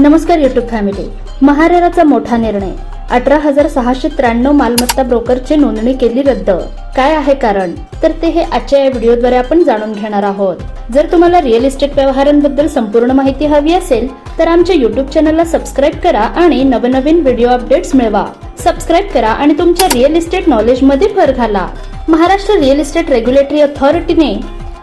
नमस्कार YouTube family महारेराचा मोठा निर्णय. अठरा हजार सहाशे त्र्याण्णव मालमत्ता ब्रोकरची नोंदणी केली रद्द. काय आहे कारण? तर ते हे आजच्या या व्हिडिओद्वारे आपण जाणून घेणार आहोत. जर तुम्हाला रिअल इस्टेट व्यवहारांबद्दल संपूर्ण माहिती हवी असेल तर आमच्या युट्यूब चॅनलला सबस्क्राईब करा आणि नवनवीन व्हिडिओ अपडेट्स मिळवा. सबस्क्राईब करा आणि तुमच्या रिअल इस्टेट नॉलेजमध्ये भर घाला. महाराष्ट्र रिअल इस्टेट रेग्युलेटरी अथॉरिटीने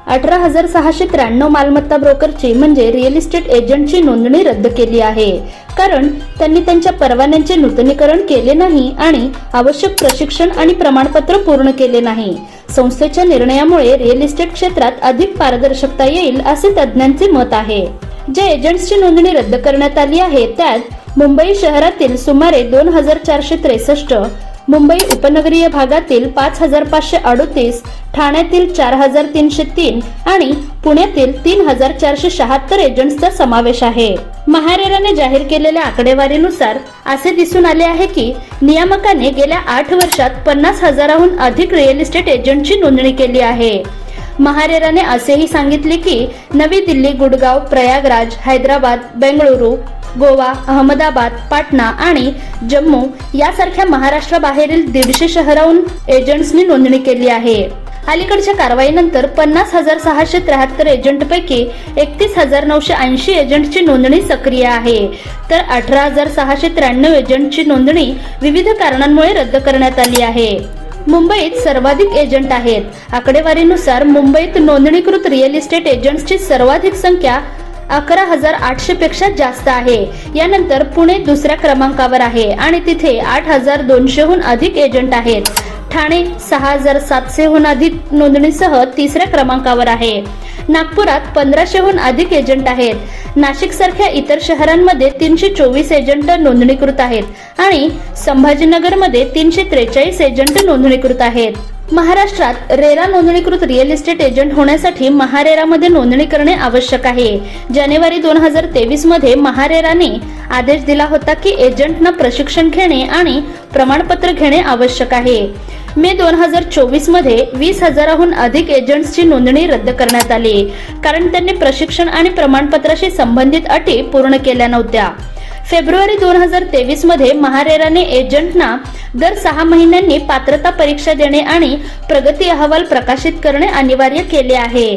अठरा हजार सहाशे त्र्याण्णव मालमत्ता ब्रोकरची म्हणजे रिअल इस्टेट एजंटची नोंदणी रद्द केली आहे. कारण त्यांनी त्यांच्या परवान्यांचे नूतनीकरण केले नाही आणि आवश्यक प्रशिक्षण आणि प्रमाणपत्र पूर्ण केले नाही. संस्थेच्या निर्णयामुळे रिअल इस्टेट क्षेत्रात अधिक पारदर्शकता येईल असे तज्ज्ञांचे मत आहे. ज्या एजंट्सची नोंदणी रद्द करण्यात आली आहे त्यात मुंबई शहरातील सुमारे दोन हजार चारशे त्रेसष्ट मुंबई उपनगरीय भागातील पाच हजार पाचशे अडोतीस ठाण्यातील चार हजार तीनशे तीन आणि पुण्यातील तीन हजार चारशे शहात्तर एजंट्सचा समावेश आहे. महारेराने जाहीर केलेल्या आकडेवारीनुसार असे दिसून आले आहे की नियामकाने गेल्या आठ वर्षात पन्नास हजाराहून अधिक रिअल इस्टेट एजंटची नोंदणी केली आहे. महारेराने असेही सांगितले की नवी दिल्ली गुडगाव प्रयागराज हैदराबाद बेंगळुरू गोवा अहमदाबाद पाटणा आणि जम्मू यासारख्या महाराष्ट्राबाहेरील दीडशे शहराहून एजंट्सनी नोंदणी केली आहे. अलीकडच्या कारवाईनंतर पन्नास हजार सहाशे त्र्याहत्तर एजंटपैकी एकतीस हजार नऊशे ऐंशी एजंटची नोंदणी सक्रिय आहे. तर अठरा हजार सहाशे त्र्याण्णव एजंटची नोंदणी विविध कारणांमुळे रद्द करण्यात आली आहे. मुंबईत सर्वाधिक एजंट आहेत. आकडेवारीनुसार मुंबईत नोंदणीकृत रिअल इस्टेट एजंट्सची सर्वाधिक संख्या अकरा हजार आठशे पेक्षा जास्त आहे. यानंतर पुणे दुसऱ्या क्रमांकावर आहे आणि तिथे आठ हजार दोनशेहून अधिक एजंट आहेत. ठाणे सहा हजार सातशेहून अधिक नोंदणीसह तिसऱ्या क्रमांकावर आहे. नागपुरात पंधराशेहून अधिक एजंट आहेत. नाशिक सारख्या इतर शहरांमध्ये तीनशे चोवीस एजंट नोंदणीकृत आहेत आणि संभाजीनगरमध्ये तीनशे त्रेचाळीस एजंट नोंदणीकृत आहेत. महाराष्ट्रात रेरा नोंदणीकृत रिअल इस्टेट एजंट होण्यासाठी महारेरामध्ये नोंदणी करणे आवश्यक आहे. जानेवारी दोन हजार तेवीसमध्ये महारेराने आदेश दिला होता की एजंटना प्रशिक्षण घेणे आणि प्रमाणपत्र घेणे आवश्यक आहे. मे दोन हजार चोवीसमध्ये वीस हजाराहून अधिक एजंट्सची नोंदणी रद्द करण्यात आली. कारण त्यांनी प्रशिक्षण आणि प्रमाणपत्राशी संबंधित अटी पूर्ण केल्या नव्हत्या. फेब्रुवारी दोन हजार तेवीसमध्ये महारेराने एजंटना दर सहा महिन्यांनी पात्रता परीक्षा देणे आणि प्रगती अहवाल प्रकाशित करणे अनिवार्य केले आहे.